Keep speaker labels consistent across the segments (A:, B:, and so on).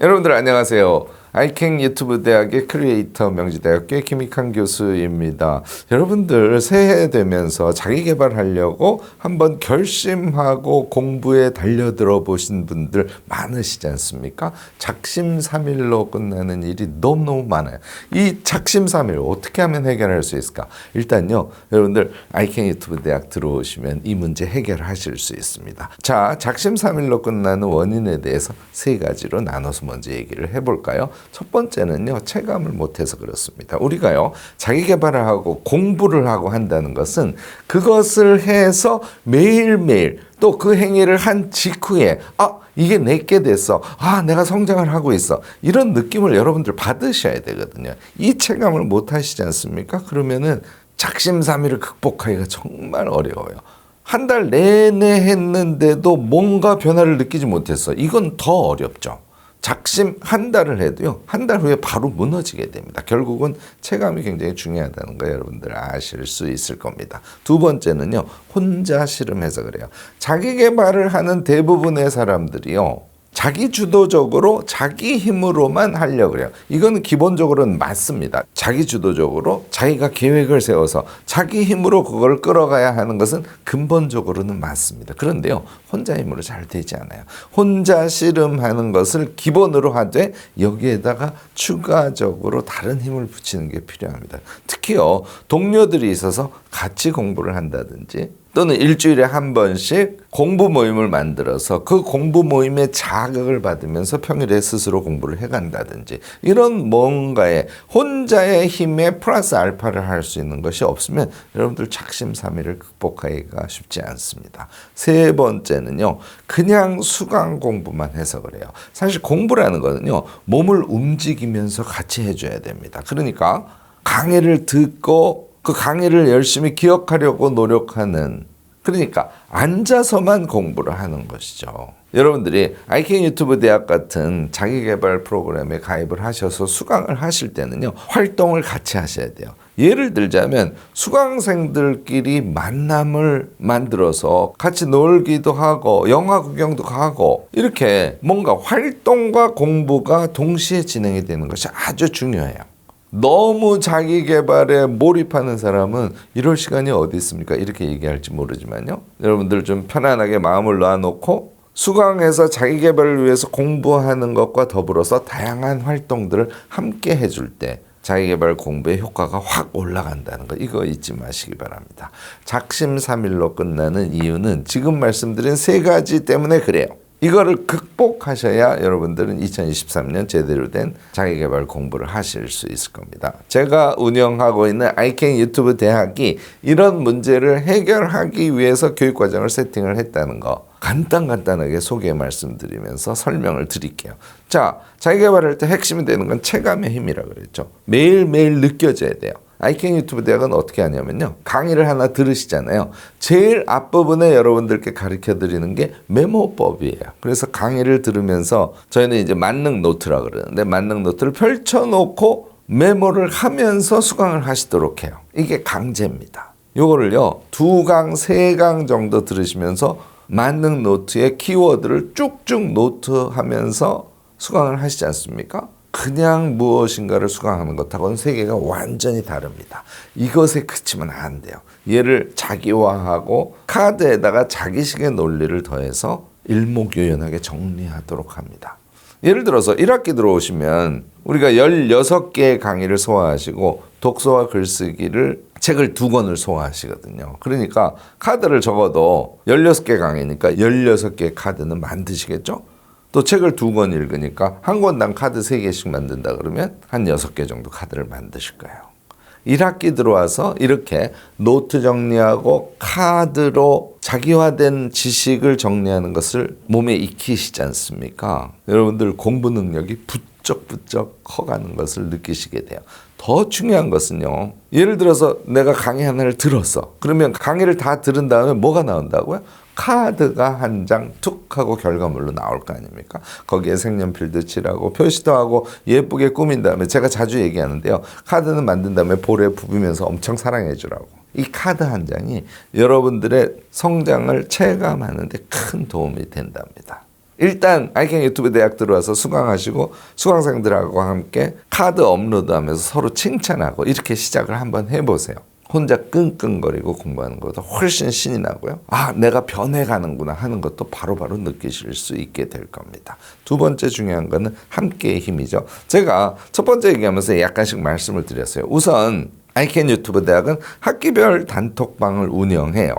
A: 여러분들 안녕하세요. 아이킹 유튜브 대학의 크리에이터 명지대학교의 김익환 교수입니다. 여러분들 새해 되면서 자기 개발하려고 한번 결심하고 공부에 달려들어 보신 분들 많으시지 않습니까? 작심삼일로 끝나는 일이 너무너무 많아요. 이 작심삼일 어떻게 하면 해결할 수 있을까? 일단요, 여러분들 아이킹 유튜브 대학 들어오시면 이 문제 해결하실 수 있습니다. 자, 작심삼일로 끝나는 원인에 대해서 세 가지로 나눠서 먼저 얘기를 해볼까요? 첫 번째는요, 체감을 못해서 그렇습니다. 우리가요, 자기 개발을 하고 공부를 하고 한다는 것은 그것을 해서 매일매일 또 그 행위를 한 직후에, 아, 이게 내게 됐어. 아, 내가 성장을 하고 있어. 이런 느낌을 여러분들 받으셔야 되거든요. 이 체감을 못 하시지 않습니까? 그러면은 작심삼일을 극복하기가 정말 어려워요. 한 달 내내 했는데도 뭔가 변화를 느끼지 못했어. 이건 더 어렵죠. 작심 한 달을 해도요, 한 달 후에 바로 무너지게 됩니다. 결국은 체감이 굉장히 중요하다는 거 여러분들 아실 수 있을 겁니다. 두 번째는요, 혼자 실험해서 그래요. 자기 개발을 하는 대부분의 사람들이요, 자기 주도적으로 자기 힘으로만 하려고 그래요. 이건 기본적으로는 맞습니다. 자기 주도적으로 자기가 계획을 세워서 자기 힘으로 그걸 끌어가야 하는 것은 근본적으로는 맞습니다. 그런데요, 혼자 힘으로 잘 되지 않아요. 혼자 씨름하는 것을 기본으로 하되 여기에다가 추가적으로 다른 힘을 붙이는 게 필요합니다. 특히요, 동료들이 있어서 같이 공부를 한다든지 또는 일주일에 한 번씩 공부 모임을 만들어서 그 공부 모임의 자극을 받으면서 평일에 스스로 공부를 해간다든지 이런 뭔가에 혼자의 힘에 플러스 알파를 할 수 있는 것이 없으면 여러분들 작심삼일을 극복하기가 쉽지 않습니다. 세 번째는요, 그냥 수강 공부만 해서 그래요. 사실 공부라는 거는요, 몸을 움직이면서 같이 해줘야 됩니다. 그러니까 강의를 듣고 그 강의를 열심히 기억하려고 노력하는 그러니까 앉아서만 공부를 하는 것이죠. 여러분들이 아이킹 유튜브 대학 같은 자기개발 프로그램에 가입을 하셔서 수강을 하실 때는요, 활동을 같이 하셔야 돼요. 예를 들자면 수강생들끼리 만남을 만들어서 같이 놀기도 하고 영화 구경도 가고 이렇게 뭔가 활동과 공부가 동시에 진행이 되는 것이 아주 중요해요. 너무 자기 개발에 몰입하는 사람은 이럴 시간이 어디 있습니까? 이렇게 얘기할지 모르지만요. 여러분들 좀 편안하게 마음을 놔놓고 수강해서 자기 개발을 위해서 공부하는 것과 더불어서 다양한 활동들을 함께 해줄 때 자기 개발 공부의 효과가 확 올라간다는 거 이거 잊지 마시기 바랍니다. 작심삼일로 끝나는 이유는 지금 말씀드린 세 가지 때문에 그래요. 이거를 극복하셔야 여러분들은 2023년 제대로 된 자기개발 공부를 하실 수 있을 겁니다. 제가 운영하고 있는 아이캔 유튜브 대학이 이런 문제를 해결하기 위해서 교육과정을 세팅을 했다는 거 간단 간단하게 소개 말씀드리면서 설명을 드릴게요. 자, 자기개발할 때 핵심이 되는 건 체감의 힘이라 그랬죠. 매일매일 느껴져야 돼요. 아이캔 유튜브 대학은 어떻게 하냐면요. 강의를 하나 들으시잖아요. 제일 앞부분에 여러분들께 가르쳐 드리는 게 메모법이에요. 그래서 강의를 들으면서 저희는 이제 만능 노트라 그러는데 만능 노트를 펼쳐 놓고 메모를 하면서 수강을 하시도록 해요. 이게 강제입니다. 요거를요. 두 강, 세 강 정도 들으시면서 만능 노트의 키워드를 쭉쭉 노트하면서 수강을 하시지 않습니까? 그냥 무엇인가를 수강하는 것하고는 세계가 완전히 다릅니다. 이것에 그치면 안 돼요. 얘를 자기화하고 카드에다가 자기식의 논리를 더해서 일목요연하게 정리하도록 합니다. 예를 들어서 1학기 들어오시면 우리가 16개의 강의를 소화하시고 독서와 글쓰기를 책을 두 권을 소화하시거든요. 그러니까 카드를 적어도 16개 강의니까 16개 카드는 만드시겠죠? 또 책을 두 권 읽으니까 한 권당 카드 세 개씩 만든다 그러면 한 여섯 개 정도 카드를 만드실 거예요. 1학기 들어와서 이렇게 노트 정리하고 카드로 자기화된 지식을 정리하는 것을 몸에 익히시지 않습니까? 여러분들 공부 능력이 부쩍부쩍 커가는 것을 느끼시게 돼요. 더 중요한 것은요. 예를 들어서 내가 강의 하나를 들었어. 그러면 강의를 다 들은 다음에 뭐가 나온다고요? 카드가 한 장 툭 하고 결과물로 나올 거 아닙니까? 거기에 색연필도 칠하고 표시도 하고 예쁘게 꾸민 다음에 제가 자주 얘기하는데요. 카드는 만든 다음에 볼에 부비면서 엄청 사랑해 주라고. 이 카드 한 장이 여러분들의 성장을 체감하는데 큰 도움이 된답니다. 일단 아이캔 유튜브 대학 들어와서 수강하시고 수강생들하고 함께 카드 업로드하면서 서로 칭찬하고 이렇게 시작을 한번 해보세요. 혼자 끙끙거리고 공부하는 것보다 훨씬 신이 나고요. 아, 내가 변해가는구나 하는 것도 바로바로 느끼실 수 있게 될 겁니다. 두 번째 중요한 거는 함께의 힘이죠. 제가 첫 번째 얘기하면서 약간씩 말씀을 드렸어요. 우선 아이캔 유튜브 대학은 학기별 단톡방을 운영해요.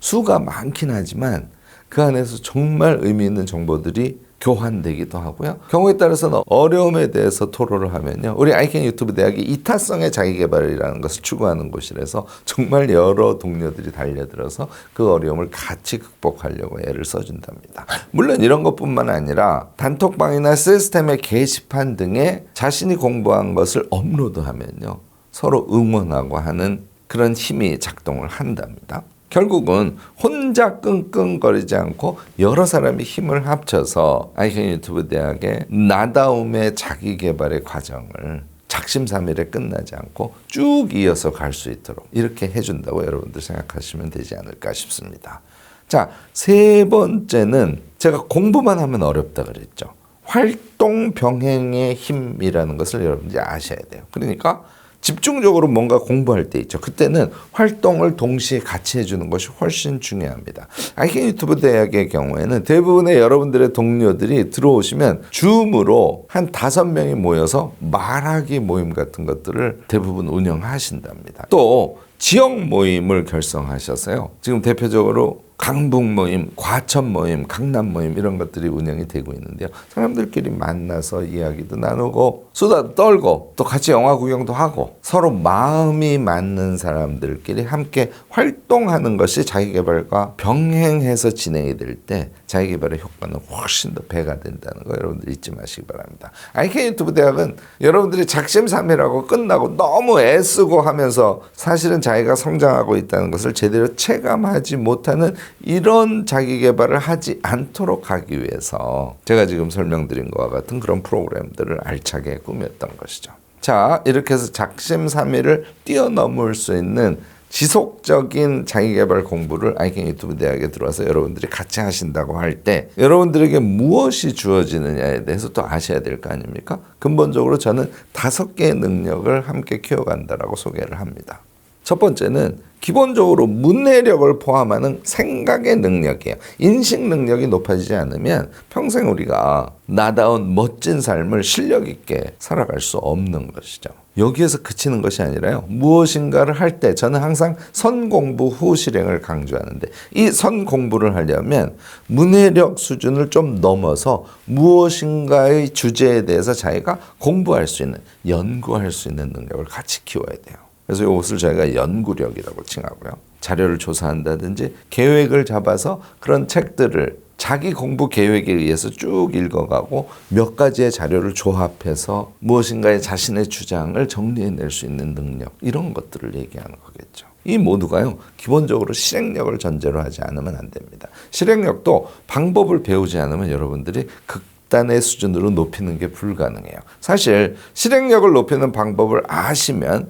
A: 수가 많긴 하지만 그 안에서 정말 의미 있는 정보들이 교환되기도 하고요. 경우에 따라서는 어려움에 대해서 토론을 하면요. 우리 아이캔 유튜브 대학이 이타성의 자기개발이라는 것을 추구하는 곳이라서 정말 여러 동료들이 달려들어서 그 어려움을 같이 극복하려고 애를 써준답니다. 물론 이런 것뿐만 아니라 단톡방이나 시스템의 게시판 등에 자신이 공부한 것을 업로드하면요. 서로 응원하고 하는 그런 힘이 작동을 한답니다. 결국은 혼자 끙끙거리지 않고 여러 사람이 힘을 합쳐서 아이캔 유튜브 대학의 나다움의 자기 개발의 과정을 작심삼일에 끝나지 않고 쭉 이어서 갈 수 있도록 이렇게 해준다고 여러분들 생각하시면 되지 않을까 싶습니다. 자, 세 번째는 제가 공부만 하면 어렵다 그랬죠. 활동 병행의 힘이라는 것을 여러분들이 아셔야 돼요. 그러니까 집중적으로 뭔가 공부할 때 있죠. 그때는 활동을 동시에 같이 해주는 것이 훨씬 중요합니다. 아이캔 유튜브 대학의 경우에는 대부분의 여러분들의 동료들이 들어오시면 줌으로 한 다섯 명이 모여서 말하기 모임 같은 것들을 대부분 운영하신답니다. 또 지역 모임을 결성하셔서요. 지금 대표적으로 강북 모임, 과천 모임, 강남 모임 이런 것들이 운영이 되고 있는데요. 사람들끼리 만나서 이야기도 나누고 수다도 떨고 또 같이 영화 구경도 하고 서로 마음이 맞는 사람들끼리 함께 활동하는 것이 자기개발과 병행해서 진행이 될 때 자기개발의 효과는 훨씬 더 배가 된다는 거 여러분들 잊지 마시기 바랍니다. 아이캔 유튜브 대학은 여러분들이 작심삼일하고 끝나고 너무 애쓰고 하면서 사실은 자기가 성장하고 있다는 것을 제대로 체감하지 못하는 이런 자기 개발을 하지 않도록 하기 위해서 제가 지금 설명드린 것과 같은 그런 프로그램들을 알차게 꾸몄던 것이죠. 자, 이렇게 해서 작심삼일을 뛰어넘을 수 있는 지속적인 자기개발 공부를 아이캔 유튜브 대학에 들어와서 여러분들이 같이 하신다고 할 때 여러분들에게 무엇이 주어지느냐에 대해서 또 아셔야 될 거 아닙니까? 근본적으로 저는 다섯 개의 능력을 함께 키워간다라고 소개를 합니다. 첫 번째는 기본적으로 문해력을 포함하는 생각의 능력이에요. 인식 능력이 높아지지 않으면 평생 우리가 나다운 멋진 삶을 실력 있게 살아갈 수 없는 것이죠. 여기에서 그치는 것이 아니라요. 무엇인가를 할 때 저는 항상 선 공부 후 실행을 강조하는데 이 선 공부를 하려면 문해력 수준을 좀 넘어서 무엇인가의 주제에 대해서 자기가 공부할 수 있는 연구할 수 있는 능력을 같이 키워야 돼요. 그래서 이것을 저희가 연구력이라고 칭하고요. 자료를 조사한다든지 계획을 잡아서 그런 책들을 자기 공부 계획에 의해서 쭉 읽어가고 몇 가지의 자료를 조합해서 무엇인가의 자신의 주장을 정리해낼 수 있는 능력 이런 것들을 얘기하는 거겠죠. 이 모두가요 기본적으로 실행력을 전제로 하지 않으면 안 됩니다. 실행력도 방법을 배우지 않으면 여러분들이 극 단의 수준으로 높이는 게 불가능해요. 사실 실행력을 높이는 방법을 아시면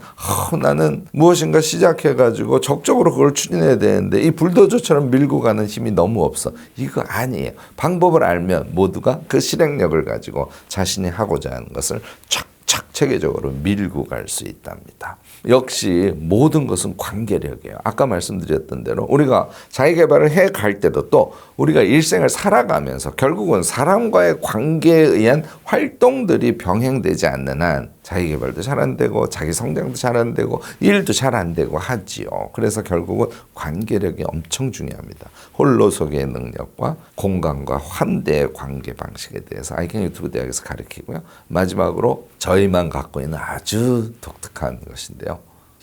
A: 어, 나는 무엇인가 시작해가지고 적극적으로 그걸 추진해야 되는데 이 불도저처럼 밀고 가는 힘이 너무 없어. 이거 아니에요. 방법을 알면 모두가 그 실행력을 가지고 자신이 하고자 하는 것을 착 착 체계적으로 밀고 갈 수 있답니다. 역시 모든 것은 관계력이에요. 아까 말씀드렸던 대로 우리가 자기 개발을 해 갈 때도 또 우리가 일생을 살아가면서 결국은 사람과의 관계에 의한 활동들이 병행되지 않는 한 자기 개발도 잘 안 되고 자기 성장도 잘 안 되고 일도 잘 안 되고 하지요. 그래서 결국은 관계력이 엄청 중요합니다. 홀로서기의 능력과 공간과 환대의 관계 방식에 대해서 아이캔 유튜브 대학에서 가르치고요. 마지막으로 저희만 갖고 있는 아주 독특한 것인데요.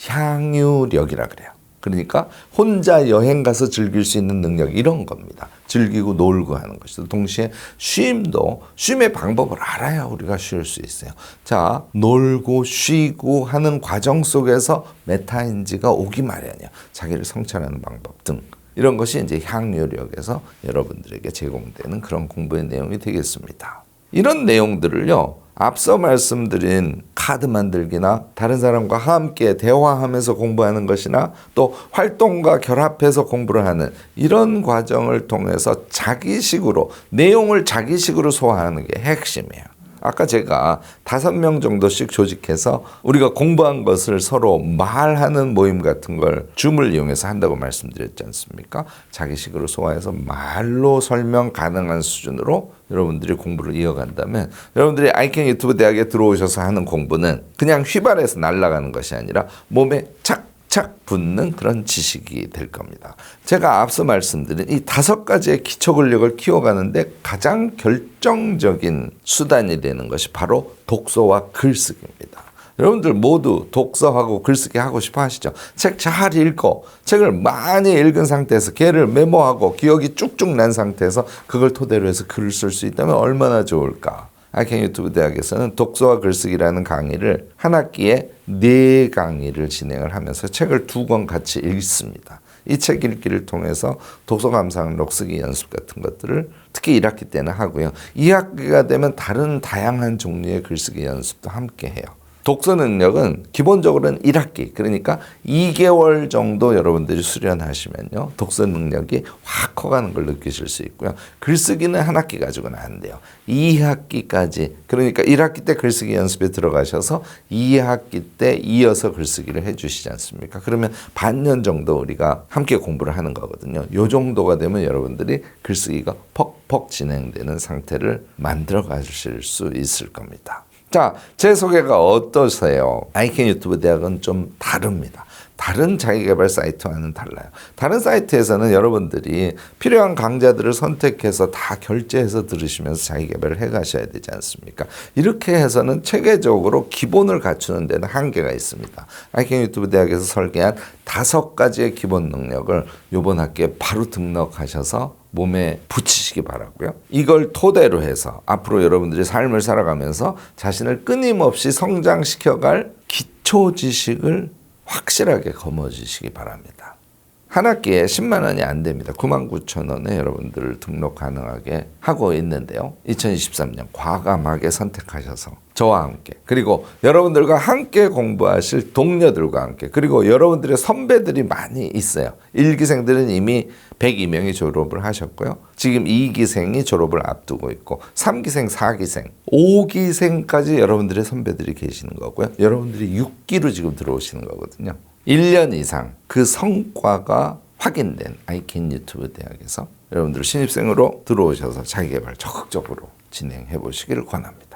A: 향유력이라 그래요. 그러니까 혼자 여행 가서 즐길 수 있는 능력 이런 겁니다. 즐기고 놀고 하는 것이죠. 동시에 쉼도 쉼의 방법을 알아야 우리가 쉴 수 있어요. 자, 놀고 쉬고 하는 과정 속에서 메타인지가 오기 마련이야. 자기를 성찰하는 방법 등 이런 것이 이제 향유력에서 여러분들에게 제공되는 그런 공부의 내용이 되겠습니다. 이런 내용들을요. 앞서 말씀드린 카드 만들기나 다른 사람과 함께 대화하면서 공부하는 것이나 또 활동과 결합해서 공부를 하는 이런 과정을 통해서 자기식으로 내용을 자기식으로 소화하는 게 핵심이에요. 아까 제가 다섯 명 정도씩 조직해서 우리가 공부한 것을 서로 말하는 모임 같은 걸 줌을 이용해서 한다고 말씀드렸지 않습니까? 자기식으로 소화해서 말로 설명 가능한 수준으로 여러분들이 공부를 이어간다면 여러분들이 아이캔 유튜브 대학에 들어오셔서 하는 공부는 그냥 휘발해서 날아가는 것이 아니라 몸에 착 착 붙는 그런 지식이 될 겁니다. 제가 앞서 말씀드린 이 다섯 가지의 기초 근력을 키워가는데 가장 결정적인 수단이 되는 것이 바로 독서와 글쓰기입니다. 여러분들 모두 독서하고 글쓰기 하고 싶어 하시죠? 책 잘 읽고 책을 많이 읽은 상태에서 걔를 메모하고 기억이 쭉쭉 난 상태에서 그걸 토대로 해서 글을 쓸 수 있다면 얼마나 좋을까? 아이캔 유튜브 대학에서는 독서와 글쓰기라는 강의를 한 학기에 네 강의를 진행을 하면서 책을 두 권 같이 읽습니다. 이 책 읽기를 통해서 독서 감상록 쓰기 연습 같은 것들을 특히 1학기 때는 하고요. 2학기가 되면 다른 다양한 종류의 글쓰기 연습도 함께 해요. 독서 능력은 기본적으로는 1학기. 그러니까 2개월 정도 여러분들이 수련하시면요 독서 능력이 확 커가는 걸 느끼실 수 있고요. 글쓰기는 한 학기 가지고는 안 돼요. 2학기까지. 그러니까 1학기 때 글쓰기 연습에 들어가셔서 2학기 때 이어서 글쓰기를 해주시지 않습니까? 그러면 반년 정도 우리가 함께 공부를 하는 거거든요. 요 정도가 되면 여러분들이 글쓰기가 퍽퍽 진행되는 상태를 만들어 가실 수 있을 겁니다 자, 제 소개가 어떠세요? 아이캔 유튜브 대학은 좀 다릅니다. 다른 자기개발 사이트와는 달라요. 다른 사이트에서는 여러분들이 필요한 강좌들을 선택해서 다 결제해서 들으시면서 자기개발을 해 가셔야 되지 않습니까? 이렇게 해서는 체계적으로 기본을 갖추는 데는 한계가 있습니다. 아이캔 유튜브 대학에서 설계한 다섯 가지의 기본 능력을 요번 학기에 바로 등록하셔서 몸에 붙이시기 바라고요. 이걸 토대로 해서 앞으로 여러분들이 삶을 살아가면서 자신을 끊임없이 성장시켜갈 기초 지식을 확실하게 거머쥐시기 바랍니다. 한 학기에 10만 원이 안 됩니다. 9만 9천 원에 여러분들을 등록 가능하게 하고 있는데요. 2023년 과감하게 선택하셔서 저와 함께 그리고 여러분들과 함께 공부하실 동료들과 함께 그리고 여러분들의 선배들이 많이 있어요. 1기생들은 이미 102명이 졸업을 하셨고요. 지금 2기생이 졸업을 앞두고 있고 3기생, 4기생, 5기생까지 여러분들의 선배들이 계시는 거고요. 여러분들이 6기로 지금 들어오시는 거거든요. 1년 이상 그 성과가 확인된 아이킨 유튜브 대학에서 여러분들 신입생으로 들어오셔서 자기개발 적극적으로 진행해 보시기를 권합니다.